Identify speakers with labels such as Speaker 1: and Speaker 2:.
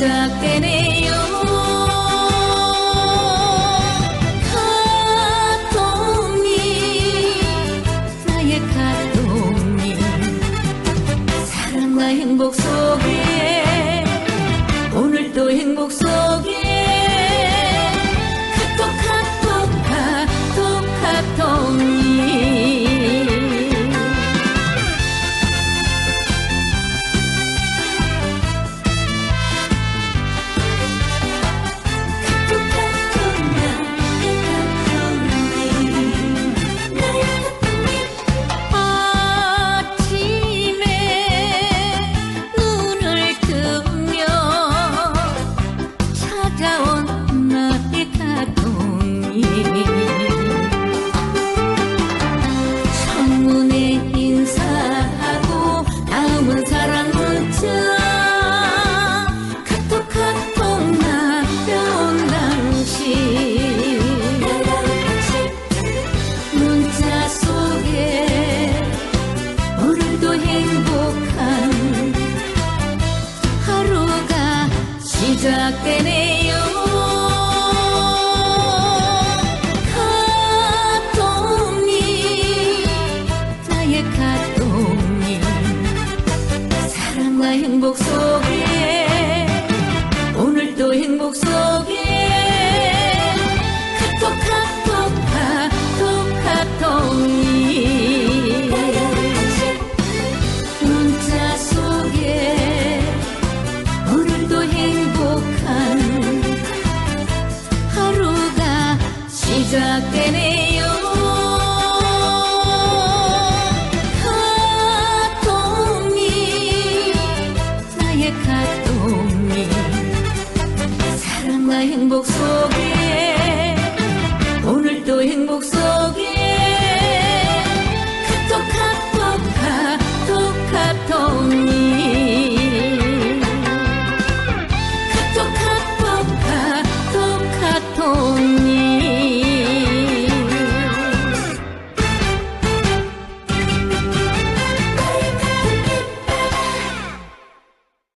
Speaker 1: 시작되네요. 카톡님 나의 카톡님. 사랑과 행복 속에 오늘도 행복 속에. 행복 속에